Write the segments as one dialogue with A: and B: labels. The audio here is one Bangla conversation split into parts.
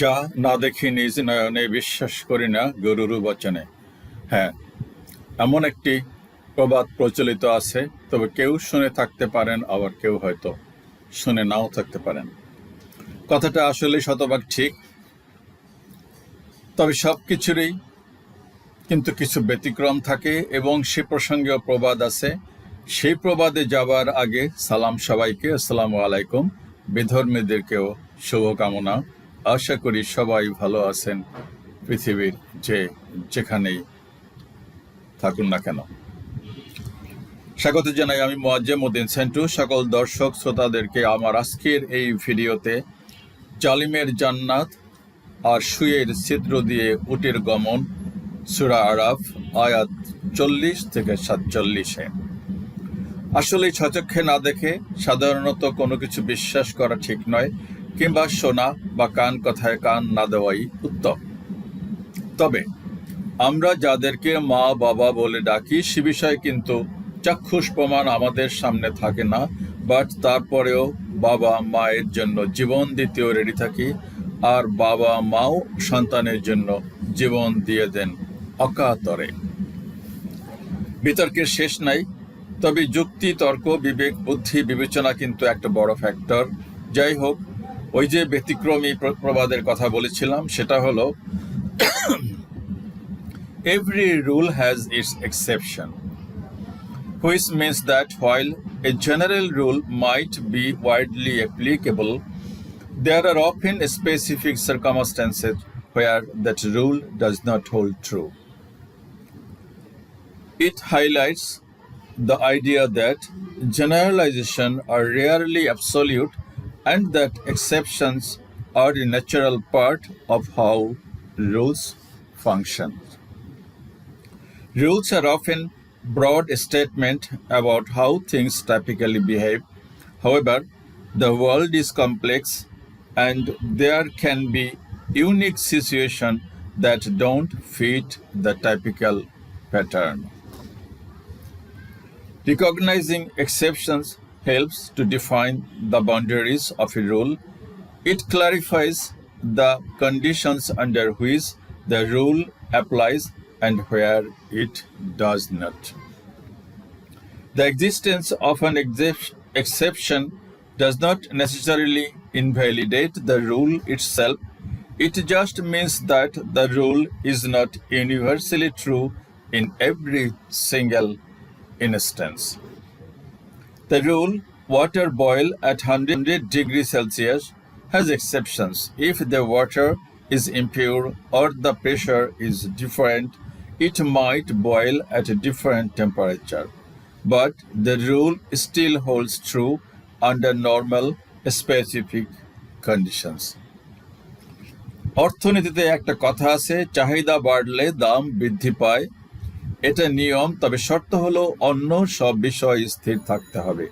A: যা না দেখি নিজ নয়নে বিশ্বাস করি না গরুরু বচনে। হ্যাঁ এমন একটি প্রবাদ প্রচলিত আছে, তবে কেউ শুনে থাকতে পারেন, আবার কেউ হয়তো শুনে নাও থাকতে পারেন। কথাটা আসলে শতভাগ ঠিক। তবে সব কিছুরই কিন্তু কিছু ব্যতিক্রম থাকে, এবং সে প্রসঙ্গেও প্রবাদ আছে। সেই প্রবাদে যাবার আগে সালাম সবাইকে, আসসালামু আলাইকুম। বিধর্মীদেরকেও শুভকামনা। আশা করি সবাই ভালো আছেন পৃথিবীর যে যেখানেই থাকুন না কেন। স্বাগত জানাই আমি মোয়াজ্জেম উদ্দিন সেন্টু। সকল দর্শক শ্রোতাদেরকে আমার আজকের এই ভিডিওতে জালিমের জান্নাত আর সুয়ের ছিদ্র দিয়ে উটের গমন, সুরা আরাফ, আয়াত চল্লিশ থেকে সাতচল্লিশে। আসলে ছচক্ষে না দেখে সাধারণত কোনো কিছু বিশ্বাস করা ঠিক নয়। কিংবা শোনা বা কান কথায় কান না দেওয়াই উত্তম। তবে আমরা যাদেরকে মা, বাবা বলে ডাকি, সে বিষয়ে কিন্তু চাক্ষুষ প্রমাণ আমাদের সামনে থাকে না। বাট তারপরেও বাবা মায়ের জন্য জীবন দিতেও রেডি থাকি, আর বাবা মাও সন্তানের জন্য জীবন দিয়ে দেন অকাতরে। বিতর্কের শেষ নাই, তবে যুক্তি, তর্ক, বিবেক, বুদ্ধি, বিবেচনা কিন্তু একটা বড় ফ্যাক্টর যাই হোক ওই যে ব্যতিক্রমী প্র- প্রবাদের কথা বলেছিলাম সেটা হলো every rule has its exception which means that while a general rule might be widely applicable there are often specific circumstances where that rule does not hold true it highlights the idea that generalization are rarely absolute and that exceptions are a natural part of how rules function. Rules are often broad statement about how things typically behave. However, the world is complex and there can be unique situations that don't fit the typical pattern. Recognizing exceptions helps to define the boundaries of a rule. It clarifies the conditions under which the rule applies and where it does not. The existence of an excep- exception does not necessarily invalidate the rule itself. It just means that the rule is not universally true in every single instance. The rule water boil at 100 degrees Celsius has exceptions. If the water is impure or the pressure is different, it might boil at a different temperature. But the rule still holds true under normal specific conditions. অর্থনীতিতে একটা কথা আছে চাহিদা বাড়লে দাম বৃদ্ধি পায় এটা নিয়ম, তবে শর্ত হলো অন্য সব বিষয় স্থির থাকতে হবে।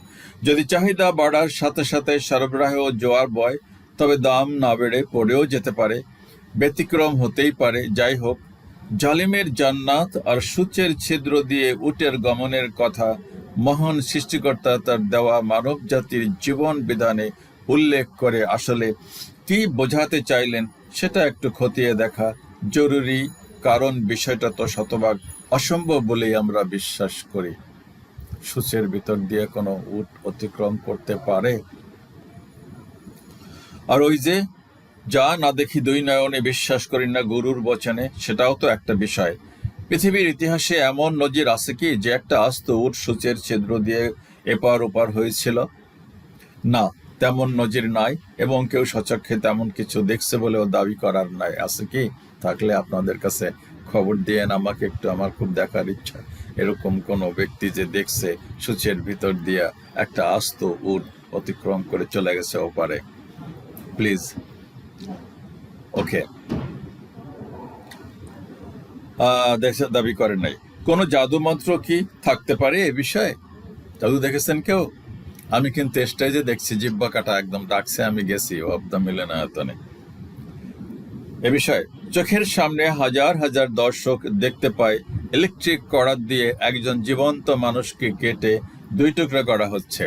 A: যদি চাহিদা বাড়ার সাথে সাথে সরবরাহ জোয়ার বয়, তবে দাম না বেড়ে পড়েও যেতে পারে। ব্যতিক্রম হতেই পারে। যাই হোক, জালিমের জান্নাত আর সূচের ছিদ্র দিয়ে উটের গমনের কথা মহান সৃষ্টিকর্তা তার দেওয়া মানব জাতির জীবন বিধানে উল্লেখ করে আসলে কি বোঝাতে চাইলেন, সেটা একটু খতিয়ে দেখা জরুরি। কারণ বিষয়টা তো শতভাগ অসম্ভব বলেই আমরা বিশ্বাস করি। সূচের ভিতর দিয়ে কোনো উট অতিক্রম করতে পারে। আর ওই যে, যা না দেখি দুই নয়নে বিশ্বাস করি না গুরুর বচনে, সেটাও তো একটা বিষয়। পৃথিবীর ইতিহাসে এমন নজির আছে কি, যে একটা আস্ত উট সূচের ছিদ্র দিয়ে এপার ওপার হয়েছিল? না, তেমন নজির নাই, এবং কেউ সচক্ষে তেমন কিছু দেখছে বলেও দাবি করার নাই। আছে কি? থাকলে আপনাদের কাছে খবর দিয়ে আমাকে একটু আমার খুব দেখার ইচ্ছা। এরকম কোনো ব্যক্তি যে দেখছে, সূচের ভিতর দিয়া একটা আস্ত উট অতিক্রম করে চলে গেছে ওপারে। প্লিজ। ওকে। দেখছে, দাবি করে নাই। কোনো জাদু মন্ত্র কি থাকতে পারে এ বিষয়ে? জাদু দেখেছেন কেউ? আমি কিন্তু স্টেজে দেখছি জিব্বা কাটা একদম ডাকছে, আমি গেছি অব্দা মিলনায়তনে। এ বিষয়ে চোখের সামনে হাজার হাজার দর্শক দেখতে পায় ইলেকট্রিক করার দিয়ে একজন জীবন্ত মানুষকে কেটে দুই টুকরা করা হচ্ছে।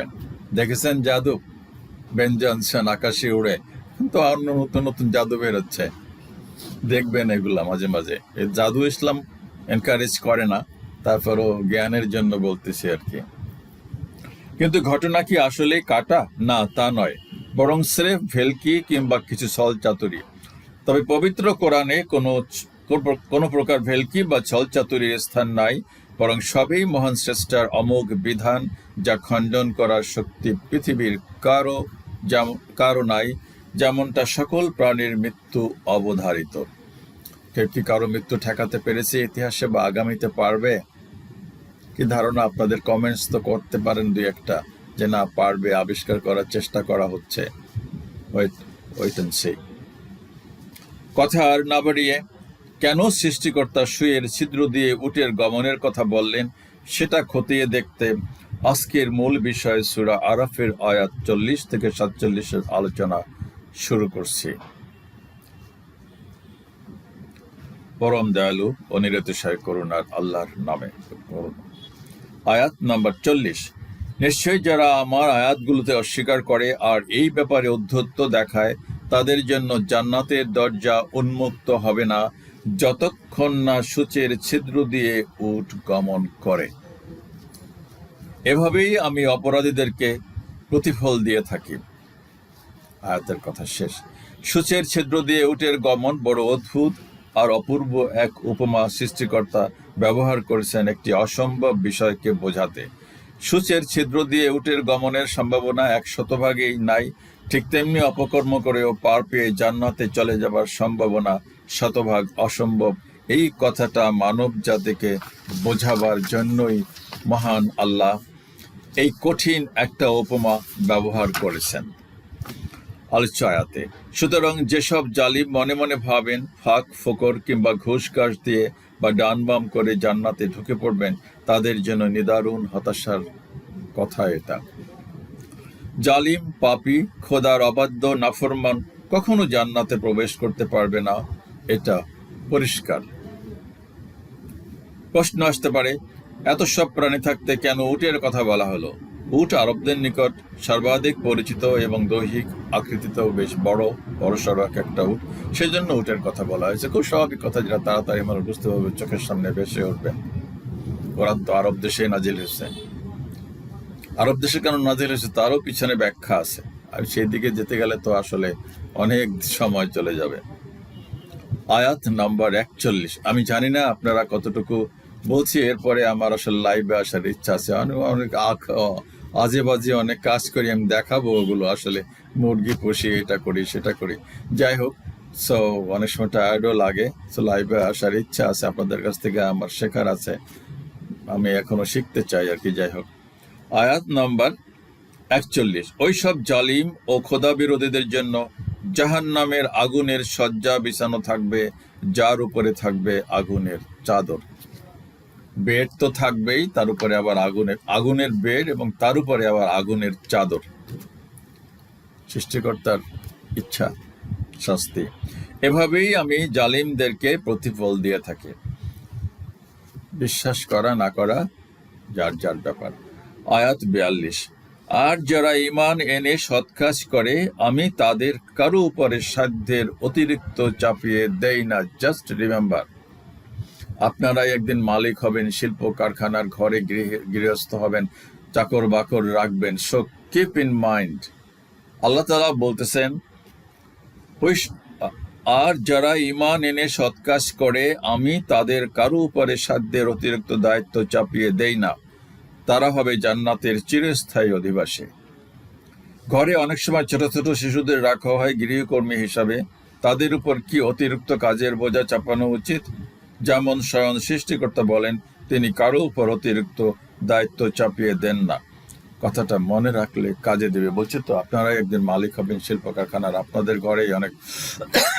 A: দেখেছেন জাদু? বেন জনসন আকাশে উড়ে কিন্তু আর নতুন নতুন জাদু বেরোচ্ছে। দেখবেন এগুলা মাঝে মাঝে। জাদু ইসলাম এনকারেজ করে না, তারপরও জ্ঞানের জন্য বলতেছি আর কি। কিন্তু ঘটনা কি আসলে কাটা? না, তা নয়। বরং স্রেফ ভেলকি কিংবা কিছু সল চাতুরি। তবে পবিত্র কোরআনে কোনো কোনো প্রকার ভেলকি বা ছল চাতুরির স্থান নাই, বরং সবই মহান শ্রেষ্ঠার অমোঘ বিধান, যা খণ্ডন করার শক্তি পৃথিবীর কারও কারও নাই, যেমনটা সকল প্রাণীর মৃত্যু অবধারিত। কেউ কি কারও মৃত্যু ঠেকাতে পেরেছে ইতিহাসে বা আগামীতে পারবে? কি ধারণা আপনাদের? কমেন্টস তো করতে পারেন দুই একটা, যে না, পারবে, আবিষ্কার করার চেষ্টা করা হচ্ছে। ওয়েট ওয়েট সি কথা আর না বাড়িয়ে কেন সৃষ্টিকর্তা সুয়ের ছিদ্র দিয়ে উটের গমনের কথা বললেন, সেটা খতিয়ে দেখতে আজকের মূল বিষয় সুরা আরাফের আয়াত চল্লিশ থেকে সাতচল্লিশের আলোচনা শুরু করছি। পরম দয়ালু ও নিরতিশয় করুণার আল্লাহর নামে আয়াত নম্বর চল্লিশ, নিশ্চয়ই যারা আমার আয়াতগুলোতে অস্বীকার করে আর এই ব্যাপারে উদ্ধত্ত দেখায় তাদের জন্য জান্নাতের দরজা উন্মুক্ত হবে না, যতক্ষণ না সূচের ছিদ্র দিয়ে উট গমন করে। এভাবেই আমি অপরাধীদেরকে প্রতিফল দিয়ে থাকি। আয়াতের কথা শেষ। সূচের ছিদ্র দিয়ে উটের গমন বড় অদ্ভুত আর অপূর্ব এক উপমা সৃষ্টিকর্তা ব্যবহার করেছেন একটি অসম্ভব বিষয়কে বোঝাতে। সূচের ছিদ্র দিয়ে উটের গমনের সম্ভাবনা এক শতভাগেই নাই ঠিক তেমনি অপকর্ম করেও পার পেয়ে জান্নাতে চলে যাবার সম্ভাবনা শতভাগ অসম্ভব। এই কথাটা মানব জাতিকে বোঝাবার জন্যই মহান আল্লাহ এই কঠিন একটা উপমা ব্যবহার করেছেন। আলোচয়াতে সুতরাং যেসব জালিম মনে মনে ভাবেন, ফাঁক, ফোকর কিংবা ঘুষ ঘাস দিয়ে বা ডান বাম করে জান্নাতে ঢুকে পড়বেন, তাদের জন্য নিদারুণ হতাশার কথা এটা। জালিম, পাপি, খোদার অবাধ্য, নাফরমান কখনো জান্নাতে প্রবেশ করতে পারবে না। এটা পরিষ্কার। প্রশ্ন আসতে পারে, এত সব প্রাণী থাকতে কেন উটের কথা বলা হলো? উট আরবদের নিকট সর্বাধিক পরিচিত এবং দৈহিক আকৃতিতেও বেশ বড় বড় এক একটা উট। সেই জন্য উটের কথা বলা হয়েছে। খুব স্বাভাবিক কথা যেটা, তাড়াতাড়ি মানুষ বুঝতে পারবে চোখের সামনে ভেসে উঠবে। কোরআন তো আরব দেশে নাজিল হয়েছে। আরব দেশে কেন নাজিল হয়েছে তারও পিছনে ব্যাখ্যা আছে। আর সেই দিকে যেতে গেলে তো আসলে অনেক সময় চলে যাবে। আয়াত নাম্বার একচল্লিশ। আমি জানি না আপনারা কতটুকু বলছি, এরপরে আমার আসলে লাইভে আসার ইচ্ছা আছে। অনেক আখ আজে বাজে অনেক কাজ করি, আমি দেখাবো ওগুলো আসলে। মুরগি পুষি, এটা করি, সেটা করি। যাই হোক সো অনেক সময় টায়ার্ডও লাগে। সো লাইভে আসার ইচ্ছা আছে, আপনাদের কাছ থেকে আমার শেখার আছে। আমি এখনও শিখতে চাই আর কি, যাই হোক। আয়াত নম্বর একচল্লিশ। ওইসব জালিম ও খোদা বিরোধীদের জন্য জাহান নামের আগুনের শয্যা বিছানো থাকবে, যার উপরে থাকবে আগুনের চাদর। বেড তো থাকবেই, তার উপরে আবার আগুনের আগুনের বেড এবং তার উপরে আবার আগুনের চাদর। সৃষ্টিকর্তার ইচ্ছা, শাস্তি। এভাবেই আমি জালিমদেরকে প্রতিফল দিয়ে থাকি। বিশ্বাস করা, না করা, যার যার ব্যাপার। আয়াত বিয়াল্লিশ। আর যারা ইমান এনে সৎ কাজ করে, আমি তাদের কারও উপরে সাধ্যের অতিরিক্ত চাপিয়ে দেই না। জাস্ট রিমেম্বার আপনারাই একদিন মালিক হবেন, শিল্প কারখানার ঘরে গৃহস্থ হবেন, চাকর বাকর রাখবেন। সো কিপ ইন মাইন্ড আল্লাহ তালা বলতেছেন আর যারা ইমান এনে সৎকাজ করে, আমি তাদের কারও উপরে সাধ্যের অতিরিক্ত দায়িত্ব চাপিয়ে দেই না। তারা হবে জান্নাতের চিরস্থায়ী অধিবাসী। ঘরে অনেক সময় ছোট ছোট শিশুদের রাখা হয় গৃহকর্মী হিসাবে। তাদের উপর কি অতিরিক্ত কাজের বোঝা চাপানো উচিত? যেমন স্বয়ং সৃষ্টিকর্তা বলেন, তিনি কারও উপর অতিরিক্ত দায়িত্ব চাপিয়ে দেন না। কথাটা মনে রাখলে কাজে দেবে। বলছে তো আপনারা একদিন মালিক হবেন শিল্প কারখানার আপনাদের ঘরেই অনেক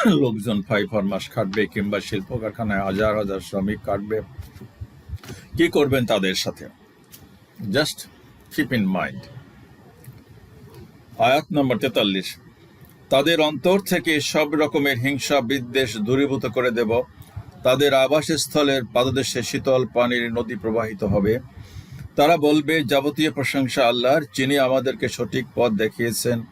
A: লোকজন ফাই ফরমাস খাটবে কিংবা শিল্প কারখানায় হাজার হাজার শ্রমিক কাটবে। কি করবেন তাদের সাথে? জাস্ট কিপ ইন মাইন্ড আয়াত নম্বর তেতাল্লিশ। তাদের অন্তর থেকে সব রকমের হিংসা, বিদ্বেষ দূরীভূত করে দেব। তাদের আবাসস্থলের পাদদেশে শীতল পানির নদী প্রবাহিত হবে। তারা বলবে, যাবতীয় প্রশংসা আল্লাহর, যিনি আমাদেরকে সঠিক পথ দেখিয়েছেন।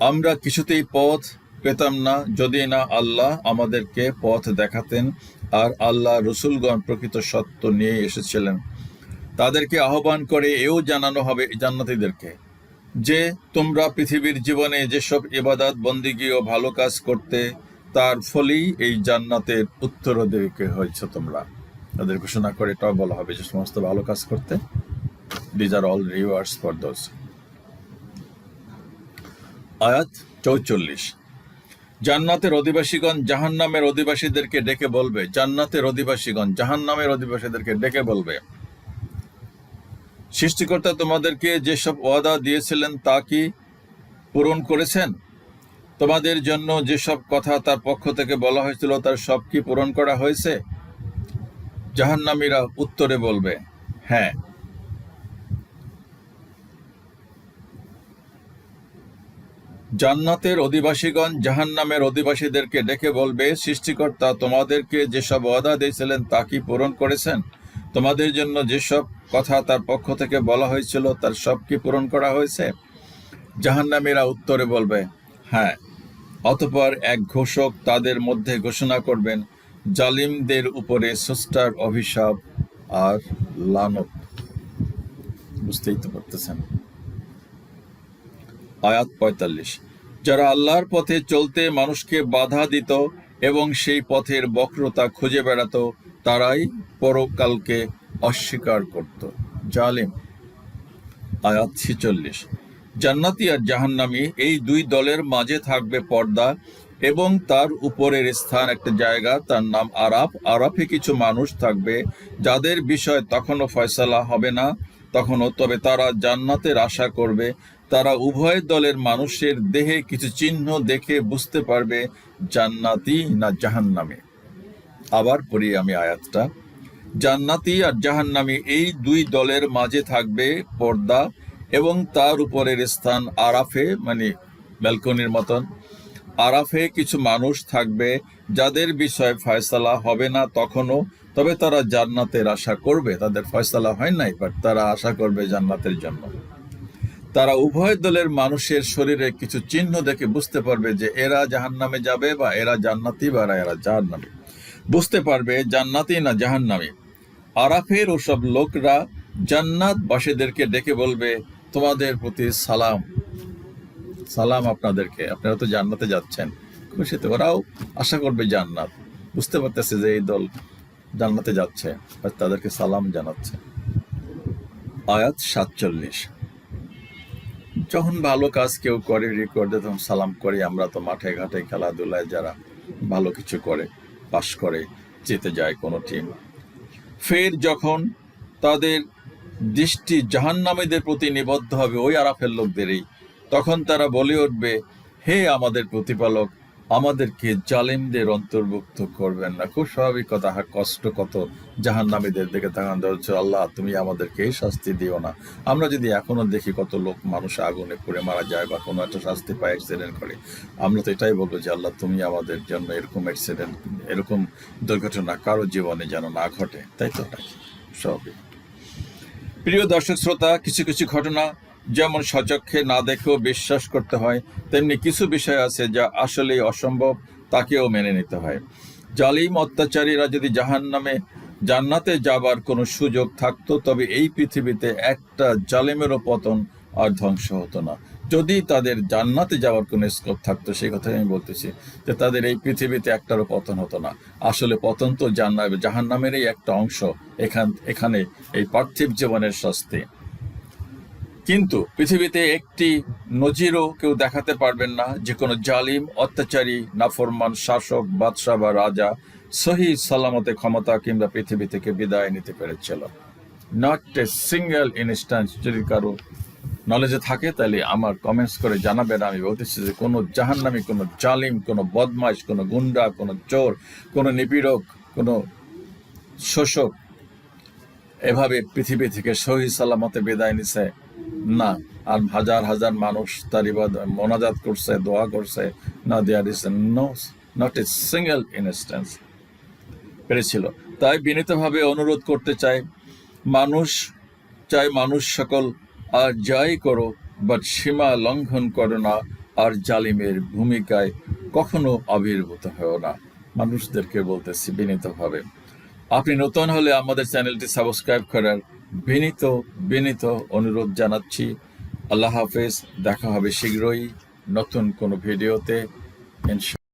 A: আমরা কিছুতেই পথ পেতাম না, যদি না আল্লাহ আমাদেরকে পথ দেখাতেন। আর আল্লাহ রসুলগণ প্রকৃত সত্য নিয়ে এসেছিলেন। তাদেরকে আহ্বান করে, এও জানানো হবে জান্নাতীদেরকে যে তোমরা পৃথিবীর জীবনে যেসব ইবাদত, বন্দিগি ও ভালো কাজ করতে, তার ফলেই এই জান্নাতের উত্তরাধিকারী হয়েছে তোমরা। তাদের ঘোষণা করে এটাও বলা হবে যে সমস্ত ভালো কাজ করতে these are all rewards for those আয়াত চৌচল্লিশ। জান্নাতের অধিবাসীগণ জাহান্নামের অধিবাসীদেরকে ডেকে বলবে, জান্নাতের অধিবাসীগণ জাহান্নামের অধিবাসীদেরকে ডেকে বলবে সৃষ্টিকর্তা তোমাদেরকে যেসব ওয়াদা দিয়েছিলেন তা কি পূরণ করেছেন? তোমাদের জন্য যেসব কথা তার পক্ষ থেকে বলা হয়েছিল, তার সব কি পূরণ করা হয়েছে? জাহান্নামীরা উত্তরে বলবে হ্যাঁ। জান্নাতের অধিবাসীগণ জাহান্নামের অধিবাসীদেরকে ডেকে বলবে, সৃষ্টিকর্তা তোমাদেরকে যেসব ওয়াদা দিয়েছিলেন তা কি পূরণ করেছেন? তোমাদের জন্য যেসব কথা তার পক্ষ থেকে বলা হয়েছিল, তার সব কি পূরণ করা হয়েছে? জাহান্নামীরা উত্তরে বলবে হ্যাঁ। অতপর এক ঘোষক তাদের মধ্যে ঘোষণা করবেন, জালিমদের উপরে স্রষ্টার অভিশাপ আর লানত। বুঝতেই তো পারতেছেন। আয়াত পঁয়তাল্লিশ। যারা আল্লাহর পথে চলতে মানুষকে বাধা দিত এবং সেই পথের বক্রতা খুঁজে বেড়াতো, তারাই পরকালকে অস্বীকার করত। জালিম, আয়াত ছিচল্লিশ। জান্নাতি আর জাহান্নামী এই দুই দলের মাঝে থাকবে পর্দা এবং তার উপরের স্থান একটা জায়গা, তার নাম আরাফ। আরাফে কিছু মানুষ থাকবে যাদের বিষয় তখনও ফয়সালা হবে না, তখনও। তবে তারা জান্নাতের আশা করবে, তারা উভয় দলের মানুষের দেহে কিছু চিহ্ন দেখে বুঝতে পারবে জান্নাতি না জাহান্নামে। আবার পড়ি আমি আয়াতটা। জান্নাতি আর জাহান্নামী এই দুই দলের মাঝে থাকবে পর্দা এবং তার উপরের স্থান আরাফে মানে ব্যালকনির মতন। আরাফে কিছু মানুষ থাকবে যাদের বিষয়ে ফয়সালা হবে না তখনও, তবে তারা জান্নাতের আশা করবে। তাদের ফয়সালা হয় নাই বাট তারা আশা করবে জান্নাতের জন্য। তারা উভয় দলের মানুষের শরীরে কিছু চিহ্ন দেখে বুঝতে পারবে যে এরা জাহান্নামে যাবে বা এরা জান্নাতি বা এরা জাহান্নামে। বুঝতে পারবে জান্নাতি না জাহান্নামী আরাফের ওসব লোকরা জান্নাত বাসীদেরকে ডেকে বলবে, তোমাদের প্রতি সালাম। সালাম আপনাদেরকে। আপনারা তো জান্নাতে যাচ্ছেন। খুশিতে ওরাও আশা করবে জান্নাত। বুঝতে পারতেছে যে এই দল জান্নাতে যাচ্ছে তাদেরকে সালাম জানাচ্ছে। আয়াত সাতচল্লিশ। যখন ভালো কাজ কেউ করে রেকর্ড তখন সালাম করি। আমরা তো মাঠে ঘাটে খেলাধুলায় যারা ভালো কিছু করে। পাশ করে জিতে যায় কোনো টিম ফের যখন তাদের দৃষ্টি জাহান্নামীদের প্রতি নিবদ্ধ হবে ওই আরাফের লোকদেরই, তখন তারা বলে উঠবে, হে আমাদের প্রতিপালক আমাদেরকে জালিমদের অন্তর্ভুক্ত করবেন না। খুব স্বাভাবিক কথা হ্যাঁ কষ্ট কত জাহান্নামীদের দিকে তাকান হচ্ছে, আল্লাহ তুমি আমাদেরকে শাস্তি দিও না। আমরা যদি এখনও দেখি কত লোক মানুষ আগুনে পড়ে মারা যায় বা কোনো একটা শাস্তি পায় অ্যাক্সিডেন্ট করে, আমরা তো এটাই বলব যে আল্লাহ তুমি আমাদের জন্য এরকম অ্যাক্সিডেন্ট এরকম দুর্ঘটনা কারও জীবনে যেন না ঘটে, তাই তো? স্বাভাবিক। প্রিয় দর্শক, শ্রোতা, কিছু কিছু ঘটনা যেমন সচক্ষে না দেখেও বিশ্বাস করতে হয়, তেমনি কিছু বিষয় আছে যা আসলেই অসম্ভব, তাকেও মেনে নিতে হয়। জালিম অত্যাচারীরা যদি জাহান নামে জান্নাতে যাবার কোনো সুযোগ থাকতো, তবে এই পৃথিবীতে একটা জালিমেরও পতন আর ধ্বংস হতো না। যদি তাদের জান্নাতে যাওয়ার কোনো স্কোপ থাকতো, সেই কথাই আমি বলতেছি যে তাদের এই পৃথিবীতে একটারও পতন হতো না। আসলে পতন তো জান্না জাহান নামেরই একটা অংশ, এখান, এখানে এই পার্থিব জীবনের শাস্তি। কিন্তু পৃথিবীতে একটি নজিরও কেউ দেখাতে পারবেন না, যে কোনো জালিম, অত্যাচারী, নাফরমান, শাসক, বাদশাহ বা রাজা সহি সালামতে ক্ষমতা কিংবা পৃথিবী থেকে বিদায় নিতে পেরেছিল। নট এ সিঙ্গেল ইনস্ট্যান্স যদি কারও নলেজে থাকে, তাহলে আমার কমেন্টস করে জানাবেন। আমি বলতেছি যে কোনো জাহান্নামী, কোনো জালিম, কোনো বদমাইশ কোনো গুন্ডা, কোনো চোর, কোনো নিপীড়ক, কোনো শোষক এভাবে পৃথিবী থেকে সহি সালামতে বিদায় নিছে। না, আর হাজার হাজার মানুষ তার ইবাদ মোনাজাত করছে, দোয়া করছে, না there is no not a single instance পেরেছিল। তাই বিনীতভাবে অনুরোধ করতে চাই, মানুষ চাই মানুষ সকল, আর যাই করো বাট সীমা লঙ্ঘন করো না, আর জালিমের ভূমিকায় কখনো আবির্ভূত হয় না। মানুষদেরকে বলতেছি বিনীতভাবে। আপনি নতুন হলে আমাদের চ্যানেলটি সাবস্ক্রাইব করার বিনীত বিনীত অনুরোধ জানাচ্ছি। আল্লাহ হাফেজ দেখা হবে শীঘ্রই নতুন কোনো ভিডিওতে।